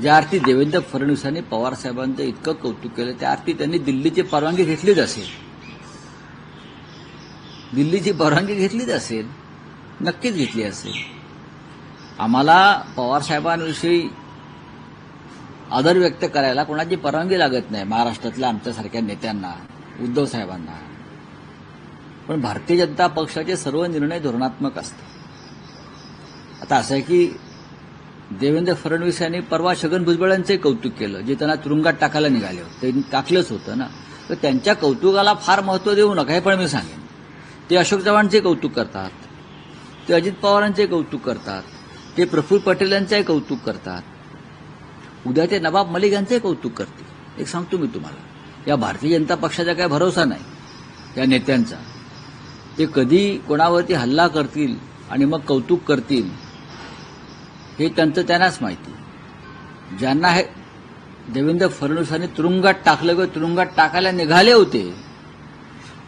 ज्या अर्थी देवेंद्र फडणवीसांनी पवार साहेबांचं इतकं कौतुक केलं त्या आरती त्यांनी दिल्लीची परवानगी घेतलीच असेल. दिल्लीची परवानगी घेतलीच असेल नक्कीच घेतली असेल. आम्हाला पवार साहेबांविषयी आदर व्यक्त करायला कोणाची परवानगी लागत नाही महाराष्ट्रातल्या आमच्यासारख्या नेत्यांना उद्धव साहेबांना. पण भारतीय जनता पक्षाचे सर्व निर्णय धोरणात्मक असतात. आता असं आहे की देवेंद्र फडणवीस यांनी परवा छगन भुजबळांचे कौतुक केलं जे त्यांना तुरुंगात टाकायला निघाले होते. त्यांनी टाकलंच होतं ना. तर त्यांच्या कौतुकाला फार महत्त्व देऊ नका हे पण मी सांगेन. ते अशोक चव्हाणचे कौतुक करतात. ते अजित पवारांचे कौतुक करतात. ते प्रफुल्ल पटेल यांचंही कौतुक करतात. उद्या ते नवाब मलिक यांचंही कौतुक करतील. एक सांगतो मी तुम्हाला. या भारतीय जनता पक्षाचा काय भरोसा नाही या नेत्यांचा. ते कधी कोणावरती हल्ला करतील आणि मग कौतुक करतील हे त्यांचं त्यांनाच माहिती. ज्यांना हे देवेंद्र फडणवीसांनी तुरुंगात टाकलं किंवा तुरुंगात टाकायला निघाले होते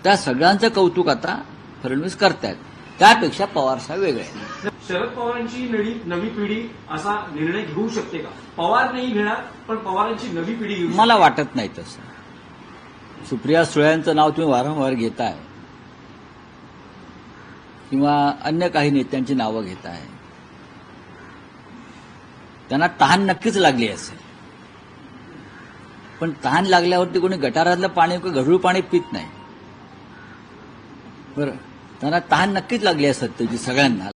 त्या सगळ्यांचं कौतुक आता फडणवीस करतायत. त्यापेक्षा पवार साहेब वेगळे आहेत. शरद पवारांची नवी नवी पिढी असा निर्णय घेऊ शकते का? पवार नाही घेणार पण पवारांची नवी पिढी मला वाटत नाही तसं. सुप्रिया सुळ्यांचं नाव तुम्ही वारंवार घेताय. किंवा अन्य काही नेत्यांची नावं घेताय. त्यांना तहान नक्कीच लागली असेल. पण तहान लागल्यावरती कोणी गटारातलं पाणी किंवा गढूळ पाणी पित नाही. बरं. त्यांना तहान नक्कीच लागली असत त्याची सगळ्यांना.